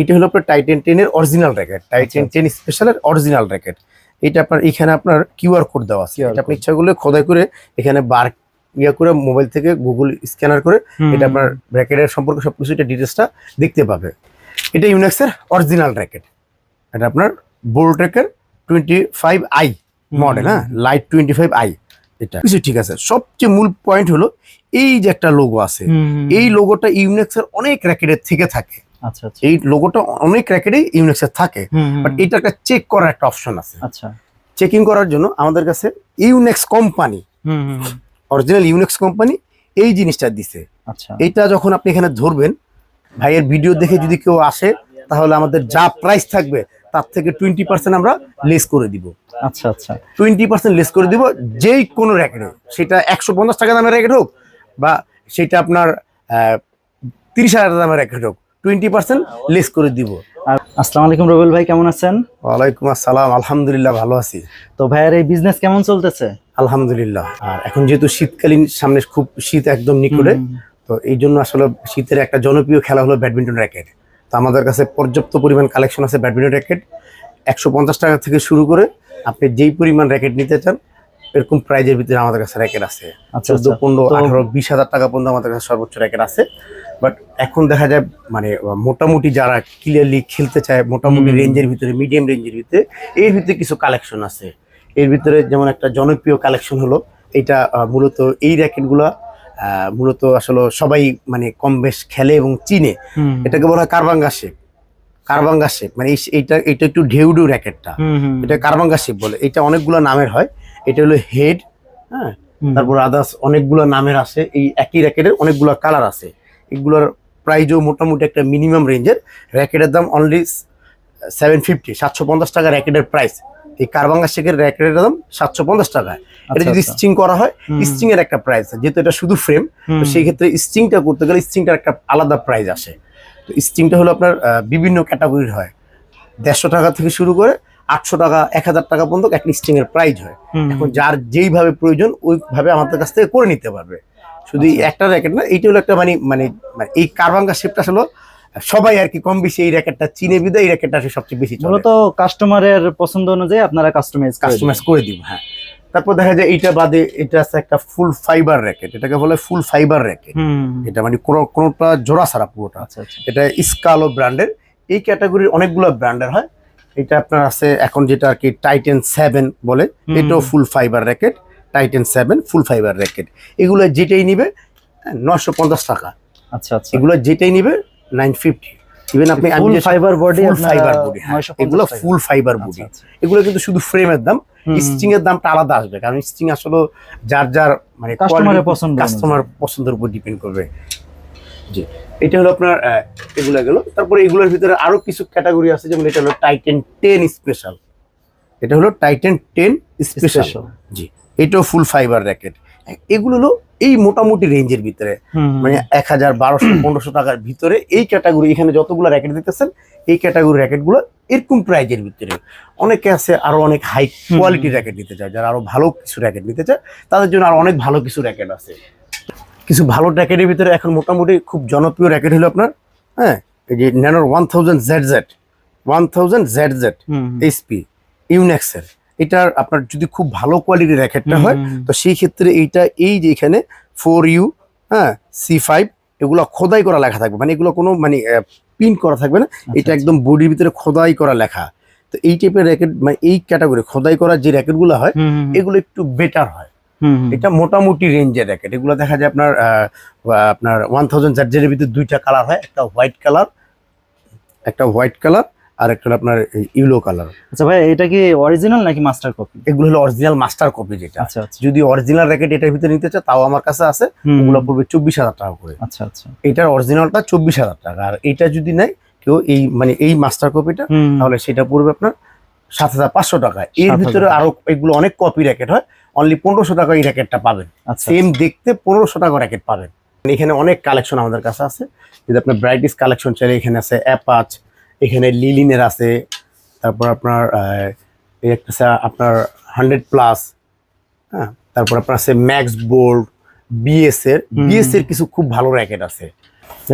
এটা হলো আপনার টাইটেন টেনের অরিজিনাল র্যাকেট টাইটেন। টেন স্পেশালের অরিজিনাল র্যাকেট এটা আপনার এখানে আপনার কিউআর কোড দেওয়া আছে। এটা আপনি ইচ্ছা করলে খোদাই করে এখানে বার ইয়ে করে মোবাইল থেকে গুগল স্ক্যানার করে এটা আপনার র্যাকেটের সম্পর্কে সবকিছু এটা ডিটেলসটা দেখতে পাবে। এটা ইউনেক্সের অরিজিনাল র্যাকেট এটা আপনার বোল্ট র্যাকের টোয়েন্টি ফাইভ আই মডেল হ্যাঁ? লাইট টোয়েন্টি ফাইভ আই এটা কিছু ঠিক আছে সবচেয়ে মূল পয়েন্ট হলো এই যে একটা লোগো আছে। এই লোগোটা ইউনেক্সের অনেক র্যাকেটের থেকে থাকে। আচ্ছা আচ্ছা। এই লোগোটা অনেক র্যাকেটেই ইউনেক্সের থাকে বাট এটা একটা চেক করার একটা অপশন আছে। আচ্ছা। চেকিং করার জন্য আমাদের কাছে Yonex company original Yonex company এই জিনিসটা দিছে। আচ্ছা। এইটা যখন আপনি এখানে ধরবেন ভাইয়ের ভিডিও দেখে যদি কেউ আসে তাহলে আমাদের যা প্রাইস থাকবে তার থেকে টোয়েন্টি পার্সেন্ট আমরা লেস করে দিব। আচ্ছা আচ্ছা। টোয়েন্টি পার্সেন্ট লেস করে দিব যেই কোনো র্যাকেট হোক। সেটা একশো পঞ্চাশ টাকা দামের র্যাকেট হোক বা সেটা আপনার তিরিশ হাজার দামের র্যাকেট হোক। টোয়েন্টি পার্সেন্ট লেস করে দিব। আর আসসালামু আলাইকুম রবিউল ভাই কেমন আছেন? ওয়ালাইকুম আসসালাম আলহামদুলিল্লাহ ভালো আছি। তো ভাইয়ের এই বিজনেস কেমন চলতেছে? আলহামদুলিল্লাহ আর এখন যেহেতু শীতকালীন সামনে খুব শীত একদম নিকটে তো এই জন্য আসলে শীতের একটা জনপ্রিয় খেলা হলো ব্যাডমিন্টন র্যাকেট। তো আমাদের কাছে পর্যাপ্ত পরিমাণ কালেকশন আছে ব্যাডমিন্টন র্যাকেট। একশো পঞ্চাশ টাকা থেকে শুরু করে আপনি যেই পরিমাণ র্যাকেট নিতে চান এরকম প্রাইজের ভিতরে আমাদের কাছে র্যাকেট আছে। আচ্ছা চোদ্দ আচ্ছা। পনেরো আঠারো বিশ হাজার টাকা পর্যন্ত আমাদের কাছে সর্বোচ্চ র্যাকেট আছে। বাট এখন দেখা যায় মানে মোটামুটি যারা ক্লিয়ারলি খেলতে চায় মোটামুটি রেঞ্জের ভিতরে মিডিয়াম রেঞ্জের ভিতরে এর ভিতরে কিছু কালেকশন আছে। এর ভিতরে যেমন একটা জনপ্রিয় কালেকশন হলো এটা মূলত এই র্যাকেটগুলো মূলত আসলে সবাই মানে কম বেশ খেলে এবং চিনে। এটাকে বলা হয় কারবাঙ্গা শেপ কারবাঙ্গা শেপ মানে এই- এইটা এটা একটু ঢেউডু র্যাকেটটা হুম, হুম, এটা কারবাঙ্গা শেপ বলে। এটা অনেকগুলো নামের হয়। এটা হলো হেড হ্যাঁ? তারপর আদার্স অনেকগুলো নামের আছে এই একই র্যাকেটের অনেকগুলো কালার আছে। এগুলোর প্রাইজও মোটামুটি একটা মিনিমাম রেঞ্জের র্যাকেটের দাম অনলি সেভেন ফিফটি সাতশো পঞ্চাশ টাকা র্যাকেটের প্রাইস এই কারবাঙ্গা শেখের র্যাকেটের দাম সাতশো পঞ্চাশ টাকা। এটা আচ্ছা, যদি আচ্ছা। স্টিং করা হয় স্টিং এর একটা প্রাইস যেহেতু এটা শুধু ফ্রেম তো সেই ক্ষেত্রে স্টিংটা করতে গেলে স্টিংটার একটা আলাদা প্রাইস আসে। তো স্টিংটা হলো আপনার বিভিন্ন ক্যাটাগরির হয়। দেড়শো টাকা থেকে শুরু করে আটশো টাকা এক হাজার টাকা পর্যন্ত একটা স্টিং এর প্রাইস হয়। এখন যার যেইভাবে প্রয়োজন ওইভাবে আমাদের কাছ থেকে করে নিতে পারবে। শুধু আচ্ছা। একটা র্যাকেট না এইটা হলো একটা মানে মানে মানে এই কারবাঙ্গা শেপটা আসলে সবাই আর কি কম বেশি এই র্যাকেটটা চিনে বিদে এই র্যাকেটটা আসলে সবচেয়ে বেশি চলে। মূলত কাস্টমারের পছন্দ অনুযায়ী আপনারা কাস্টমাইজ কাস্টমাইজ করে দিব হ্যাঁ। তারপর দেখা যায় এইটা বাদে এটা আছে একটা ফুল ফাইবার র্যাকেট এটাকে বলে ফুল ফাইবার র্যাকেট এটা মানে কোনো কোনোটা জোড়া ছাড়া পুরোটা। আচ্ছা আচ্ছা। এটা স্কালো ব্র্যান্ডের এই ক্যাটাগরির অনেকগুলো ব্র্যান্ডের হয়। এটা আপনার আছে এখন যেটা আর কি টাইটেন সেভেন বলে। এটাও full fibre racket Titan seven full fibre racket এগুলো যেটাই নিবে নশো পঞ্চাশ টাকা। আচ্ছা আচ্ছা। এগুলো যেটাই নিবে নাইন ফিফটি ইভেন আপনি ফুল ফাইবার বডি fiber হ্যাঁ। এগুলো ফুল ফাইবার বডি এগুলো কিন্তু শুধু ফ্রেমের দাম স্টিং এর দামটা আলাদা আসবে কারণ স্টিং আসলে যার যার মানে কাস্টমারের পছন্দ কাস্টমার পছন্দের উপর ডিপেন্ড করবে। জি। এটা হলো আপনার এগুলো গেল। তারপরে এগুলোর ভিতরে আরও কিছু ক্যাটাগরি আছে যেমন এটা হলো টাইটেন টেন স্পেশাল এটা হলো Titan ten special special G এটাও ফুল ফাইবার র্যাকেট এগুলো হলো এই মোটামুটি রেঞ্জের ভিতরে। মানে এক হাজার বারোশো পনেরোশো টাকার ভিতরে এই ক্যাটাগরি এখানে যতগুলো র্যাকেট দিতেছেন এই ক্যাটাগরি র্যাকেটগুলো এরকম প্রাইজের ভিতরে। অনেকে আছে আরও অনেক হাই কোয়ালিটি র্যাকেট নিতে চায় যারা আরও ভালো কিছু র্যাকেট নিতে চায় তাদের জন্য আরও অনেক ভালো কিছু র্যাকেট আছে। কিছু ভালো র্যাকেটের ভিতরে এখন মোটামুটি খুব জনপ্রিয় র্যাকেট হলো আপনার হ্যাঁ এই যে ন্যানোর one thousand Z Z one thousand Z Z HP ইউনেক্সের এটার আপনার যদি খুব ভালো কোয়ালিটির র্যাকেটটা হয় তো সেই ক্ষেত্রে এইটা এই যে এখানে ফোর ইউ হ্যাঁ সি ফাইভ এগুলো খোদাই করা লেখা থাকবে মানে এগুলো কোনো মানে পিন করা থাকবে না আচ্ছা, এটা একদম বডির ভিতরে খোদাই করা লেখা। তো এই টাইপের র্যাকেট মানে এই ক্যাটাগরি খোদাই করা যে র্যাকেটগুলো হয় এগুলো একটু বেটার হয়। এটা মোটামুটি রেঞ্জের র্যাকেট এগুলো দেখা যায় আপনার আপনার ওয়ান থাউজেন্ড চার্জের ভিতরে দুইটা কালার হয় একটা হোয়াইট কালার একটা হোয়াইট কালার আর একটা আপনার ইউলো কালার আচ্ছা ভাই এটা কি অরিজিনাল নাকি মাস্টার কপি এগুলো হলো অরিজিনাল মাস্টার কপি যেটা। আচ্ছা আচ্ছা। যদি অরিজিনাল র্যাকেট এটার ভিতরে নিতে চাও তাও আমার কাছে আছে। ওগুলো পড়বে চব্বিশ হাজার টাকা করে। আচ্ছা আচ্ছা। এটার অরিজিনালটা চব্বিশ হাজার টাকা। আর এটা যদি নেয় কেউ এই মানে এই মাস্টার কপিটা তাহলে সেটা পড়বে আপনার সাত হাজার পাঁচশো টাকা এর ভিতরে আরও এগুলো অনেক কপি র্যাকেট হয়। অনলি পনেরোশো টাকা এই র্যাকেটটা পাবেন। আচ্ছা। সেম দেখতে পনেরোশো টাকা র্যাকেট পাবেন। এখানে অনেক কালেকশন আমাদের কাছে আছে। যদি আপনার ব্রাইটিস কালেকশন চাইলে এখানে আছে অ্যাপাচ এখানে লিলিনের আছে। তারপর আপনার একটা আপনার হান্ড্রেড প্লাস হ্যাঁ? তারপর আপনার আছে ম্যাক্স বোর্ড বিএস এর। হুম। বিএস এর কিছু খুব ভালো র্যাকেট আছে।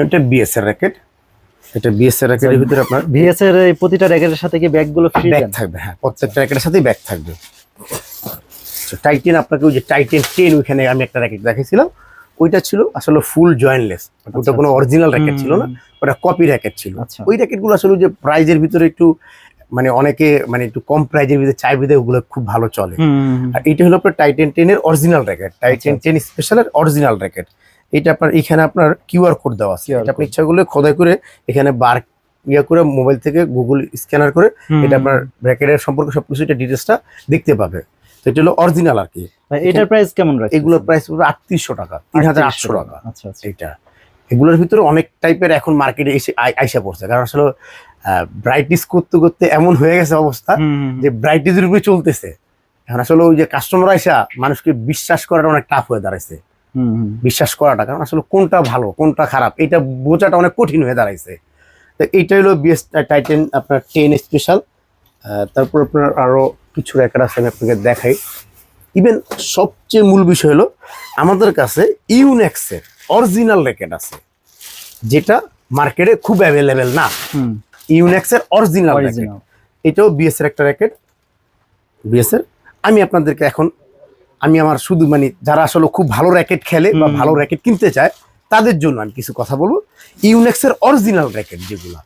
এটা বিএস এর র্যাকেট এটা বিএস এর র্যাকেটের ভিতরে আপনার ভিএস এর এই প্রতিটা র্যাকেটের সাথে কি ব্যাগগুলো ফ্রি ব্যাগ থাকবে হ্যাঁ প্রত্যেকটা র্যাকেটের সাথেই ব্যাগ থাকবে। টাইটেন আপনাকে ওই যে টাইটেন টেন ওইখানে আমি একটা র্যাকেট দেখেছিলাম ওইটা ছিল আসলে ফুল জয়েন্টলেস ওটা আচ্ছা, কোনো অরিজিনাল র্যাকেট ছিল না ওটা কপি র্যাকেট ছিল। আচ্ছা। ওই র্যাকেটগুলো আসলে যে প্রাইজের ভিতরে একটু মানে অনেকে মানে একটু কম প্রাইজের ভিতরে চাই বিদে ওগুলো খুব ভালো চলে। আর এটা হলো আপনার টাইটেন টেনের অরিজিনাল র্যাকেট টাইটেন আচ্ছা। টেন স্পেশালের অরিজিনাল র্যাকেট এটা আপনার এখানে আপনার কিউআর কোড দেওয়া আছে। এটা আপনি ইচ্ছা করলে খোদাই করে এখানে বার ইয়া করে মোবাইল থেকে গুগল স্ক্যানার করে এটা আপনার র্যাকেটের সম্পর্কে সবকিছু এটা ডিটেলসটা দেখতে পাবে। তো এটা হলো অরিজিনাল আর কি। এটার প্রাইস কেমন রাখছেন? এগুলোর প্রাইস পুরো আটত্রিশশো টাকা তিন হাজার আটশো টাকা। আচ্ছা আচ্ছা। এটা। এগুলোর ভিতরে অনেক টাইপের এখন মার্কেটে এসে আইসা পড়ছে। কারণ আসলে ব্রাইটিস করতে করতে এমন হয়ে গেছে অবস্থা যে ব্রাইটিসের উপরে চলতেছে। এখন আসলে ওই যে কাস্টমার আইসা মানুষকে বিশ্বাস করাটা অনেক টাফ হয়ে দাঁড়াইছে। বিশ্বাস করাটা কারণ আসলে কোনটা ভালো কোনটা খারাপ এটা বোঝাটা অনেক কঠিন হয়ে দাঁড়াইছে। তো এইটা হলো বিএস টাইটেন আপনার টেন স্পেশাল তারপর আপনার আরও কিছু র্যাকেট আছে আমি আপনাকে দেখাই। ইভেন সবচেয়ে মূল বিষয় হলো আমাদের কাছে ইউনেক্সের অরিজিনাল র্যাকেট আছে যেটা মার্কেটে খুব অ্যাভেলেবেল না। ইউনেক্সের অরিজিনাল র্যাকেট এটাও বিএস এর একটা র্যাকেট বিএস এর আমি আপনাদেরকে এখন আমি আমার শুধু মানে যারা আসলে খুব ভালো র্যাকেট খেলে বা ভালো র্যাকেট কিনতে চায় তাদের জন্য আমি কিছু কথা বলব। ইউনেক্সের অরিজিনাল র্যাকেট যেগুলো।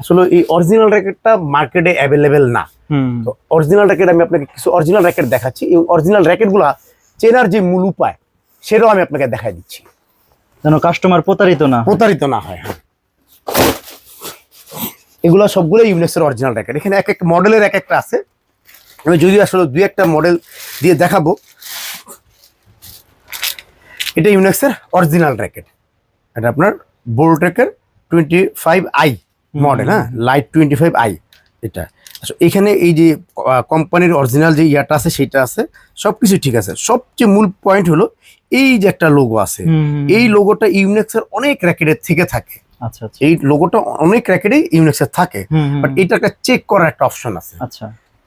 আসলে এই অরিজিনাল র্যাকেটটা মার্কেটে অ্যাভেলেবেল না। তো অরিজিনাল র্যাকেট আমি আপনাকে কিছু অরিজিনাল র্যাকেট দেখাচ্ছি। এবং অরিজিনাল র্যাকেটগুলো চেনার যে মূল উপায় সেটাও আমি আপনাকে দেখাই দিচ্ছি। যেন কাস্টমার প্রতারিত না প্রতারিত না হয় হ্যাঁ। এগুলো সবগুলো ইউনেক্সের অরিজিনাল র্যাকেট এখানে এক এক মডেলের এক একটা আছে। আমি যদি আসলে দুই একটা মডেল দিয়ে দেখাবো এটা ইউনেক্সের অরিজিনাল র্যাকেট এটা আপনার বোল্টেকের টোয়েন্টি ফাইভ আই মডেল হ্যাঁ? লাইট টোয়েন্টি ফাইভ আই এটা। আচ্ছা, এখানে এই যে কোম্পানির অরিজিনাল যে ইয়াটা আছে সেটা আছে সব কিছু ঠিক আছে। সবচেয়ে মূল পয়েন্ট হলো এই যে একটা লোগো আছে এই লোগোটা ইউনেক্সের অনেক র্যাকেটের থেকে থাকে। আচ্ছা আচ্ছা। এই লোগোটা অনেক র্যাকেটেই ইউনেক্সের থাকে। বাট এটা একটা চেক করার একটা অপশন আছে। আচ্ছা।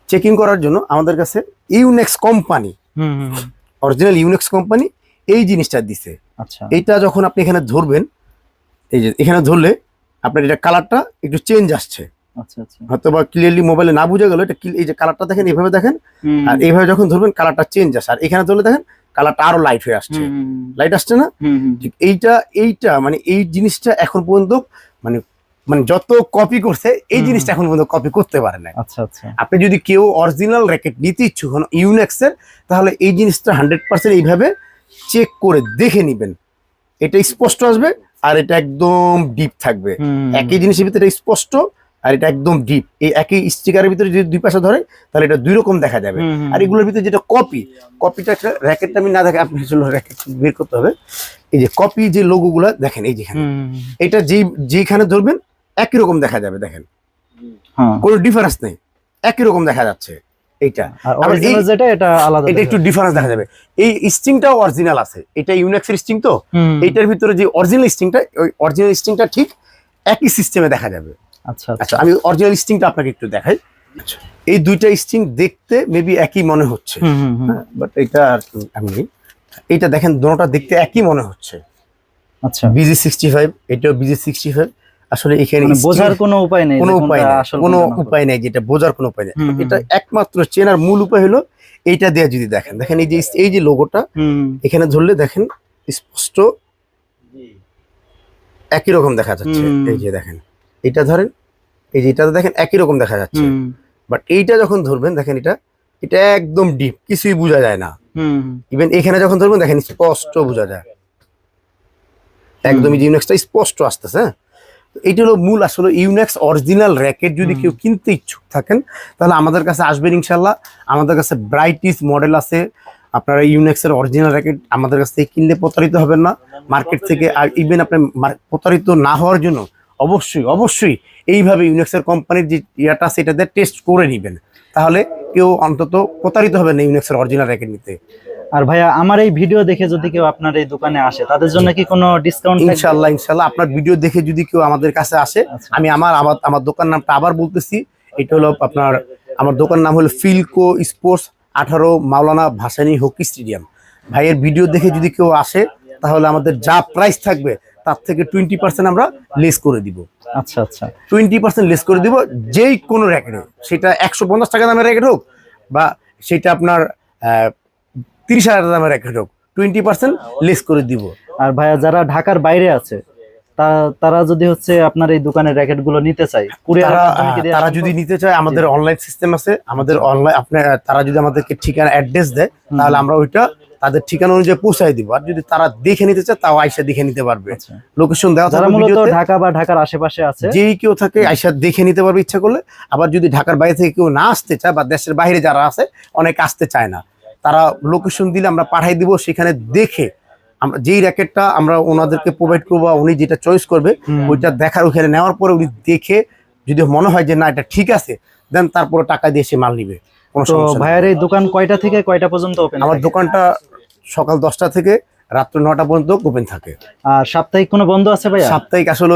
চেকিং করার জন্য আমাদের কাছে ইউনেক্স কোম্পানি হুম, হুম, হুম, অরিজিনাল ইউনেক্স কোম্পানি এই জিনিসটা দিছে। আচ্ছা। এইটা যখন আপনি এখানে ধরবেন এই যে এখানে ধরলে আপনার এটা কালারটা একটু চেঞ্জ আসছে। আচ্ছা আচ্ছা। হয়তো বা ক্লিয়ারলি মোবাইলে না বোঝা গেল এটা এই যে কালারটা দেখেন এইভাবে দেখেন আর এইভাবে যখন ধরবেন কালারটা চেঞ্জ আসে আর এখানে ধরলে দেখেন কালারটা আরও লাইট হয়ে আসছে। লাইট আসছে না? ঠিক এইটা এইটা মানে এই জিনিসটা এখন পর্যন্ত মানে মানে যত কপি করছে এই জিনিসটা এখন পর্যন্ত কপি করতে পারে না আচ্ছা আচ্ছা। আপনি যদি কেউ অরিজিনাল র্যাকেট নিতে ইচ্ছুক হন ইউনেক্সের তাহলে এই জিনিসটা হান্ড্রেড পার্সেন্ট এইভাবে চেক করে দেখে নেবেন। এটা স্পষ্ট আসবে আর এটা একদম ডিপ থাকবে। একই জিনিসের ভিতরে এটা স্পষ্ট আর এটা একদম ডিপ এই একই স্টিকারের ভিতরে যদি দুই পাশে ধরে তাহলে এটা দুই রকম দেখা যাবে। আর এগুলোর ভিতরে যেটা কপি কপিটা একটা র্যাকেটটা আমি না দেখে আপনি র্যাকেট বের করতে হবে। এই যে কপি যে লোগোগুলো দেখেন এই যেখানে এটা যেই যেখানে ধরবেন একই রকম দেখা যাবে দেখেন। হ্যাঁ। কোনো ডিফারেন্স নেই। একই রকম দেখা যাচ্ছে। অরিজিনাল যেটা এটা আলাদা এটা একটু ডিফারেন্স দেখা যাবে। এই স্ট্রিংটাও অরিজিনাল আছে। এটা ইউনেক্সের স্ট্রিং তো? যায়। এইটার ভিতরে যে অরিজিনাল স্ট্রিংটা ওই অরিজিনাল স্ট্রিংটা ঠিক একই সিস্টেমে দেখা যাবে। আচ্ছা আচ্ছা। আচ্ছা আমি অরিজিনাল স্ট্রিংটা আপনাকে একটু দেখাই। এই দুইটা স্ট্রিং দেখতে মেবি একই মনে হচ্ছে। বাট এটা আর কি আমি এইটা দেখেন দুটোটা দেখতে একই মনে হচ্ছে। আচ্ছা। বিজি সিক্সটি ফাইভ এটাও বিজি সিক্সটি ফাইভ আসলে এখানে মানে বোঝার কোনো উপায় নেই কোনো উপায় নেই কোনো উপায় নেই যেটা বোঝার কোনো উপায় নেই। এটা একমাত্র চেনার মূল উপায় হলো এইটা দিয়ে যদি দেখেন দেখেন এই যে এই যে লোগোটা এখানে ধরলে দেখেন স্পষ্ট একই রকম দেখা যাচ্ছে। এই যে দেখেন এটা ধরেন এই যে এটা দেখেন একই রকম দেখা যাচ্ছে। বাট এইটা যখন ধরবেন দেখেন এটা এটা একদম ডিপ কিছুই বোঝা যায় না। ইভেন এখানে যখন ধরবেন দেখেন স্পষ্ট বোঝা যায়। একদমই ইউনেক্সটা স্পষ্ট আসতেছে হ্যাঁ? তো এইটা হলো মূল আসলে ইউনেক্স অরিজিনাল র্যাকেট যদি কেউ কিনতে ইচ্ছুক থাকেন তাহলে আমাদের কাছে আসবেন ইনশাল্লাহ আমাদের কাছে ব্রাইটিস মডেল আছে। আপনারা ইউনেক্সের অরিজিনাল র্যাকেট আমাদের কাছ থেকে কিনলে প্রতারিত হবেন না। মার্কেট থেকে আর ইভেন আপনি প্রতারিত না হওয়ার জন্য অবশ্যই অবশ্যই এইভাবে ইউনেক্সের কোম্পানির যে ইয়াটা এটা দিয়ে টেস্ট করে নেবেন। তাহলে কেউ অন্তত প্রতারিত হবে না ইউনেক্সের অরিজিনাল র্যাকেট নিতে। আর ভাইয়া আমার এই ভিডিও দেখে যদি কেউ আপনার এই দোকানে আসে তাদের জন্য কি কোনো ডিসকাউন্ট ইনশাল্লাহ ইনশাল্লাহ আপনার ভিডিও দেখে যদি কেউ আমাদের কাছে আসে আচ্ছা। আমি আমার আমার আমার দোকান নামটা আবার বলতেছি। এটা হলো আপনার আমার দোকান নাম হলো ফিলকো স্পোর্টস আঠারো মাওলানা ভাসানী হকি স্টেডিয়াম। ভাইয়ের ভিডিও দেখে যদি কেউ আসে তাহলে আমাদের যা প্রাইস থাকবে তার থেকে টোয়েন্টি পার্সেন্ট আমরা লেস করে দিব। আচ্ছা আচ্ছা। টোয়েন্টি পার্সেন্ট লেস করে দিব যেই কোনো র্যাকেটে সেটা একশো পঞ্চাশ টাকা দামের র্যাকেট হোক বা সেটা আপনার তিরিশ হাজার দামের র্যাকেট হোক টোয়েন্টি পার্সেন্ট লেস করে দিব। আর ভাইয়া যারা ঢাকার বাইরে আছে তারা যদি হচ্ছে আপনার এই দোকানের র্যাকেটগুলো নিতে চায় তারা তারা যদি নিতে চায় আমাদের অনলাইন সিস্টেম আছে আমাদের অনলাইন আপনার তারা যদি আমাদেরকে ঠিকানা অ্যাড্রেস দেয় তাহলে আমরা ওইটা তাদের ঠিকানা অনুযায়ী পৌঁছায় দিব। আর যদি তারা দেখে নিতে চায় তাও আইসা দেখে নিতে পারবে। আচ্ছা। লোকেশন দেওয়া যারা থাকবে মূলত ঢাকা বা ঢাকার আশেপাশে আছে যেই কেউ থাকে আইসা দেখে নিতে পারবে ইচ্ছা করলে। আবার যদি ঢাকার বাইরে থেকে কেউ না আসতে চায় বা দেশের বাইরে যারা আছে অনেক আসতে চায় না। তারা লোকেশন দিলে আমরা পাঠাই দিব সেখানে দেখে আমরা যেই র্যাকেটটা আমরা ওনাদেরকে প্রোভাইড করব বা উনি যেটা চয়েস করবে। ওইটা দেখার ওখানে নেওয়ার পরে উনি দেখে যদি মনে হয় যে না এটা ঠিক আছে দেন তারপরে টাকা দিয়ে সে মাল নিবে। কোনো সমস্যা। ভাইয়ার এই দোকান কয়টা থেকে কয়টা পর্যন্ত ওপেন আমার দোকানটা সকাল দশটা থেকে রাত্র নটা পর্যন্ত ওপেন থাকে। আর সাপ্তাহিক কোনো বন্ধ আছে ভাইয়া? সাপ্তাহিক আসলে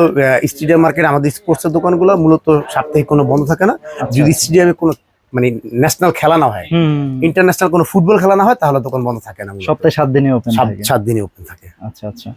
স্টেডিয়াম মার্কেট আমাদের স্পোর্টসের দোকানগুলো মূলত সাপ্তাহিক কোনো বন্ধ থাকে না। যদি স্টেডিয়ামে কোনো মানে ন্যাশনাল খেলা না হয়। ইন্টারন্যাশনাল কোনো ফুটবল খেলা না হয় তাহলে দোকান বন্ধ থাকে না সপ্তাহে সাত দিনে ওপেন সাত দিনে ওপেন থাকে। আচ্ছা আচ্ছা।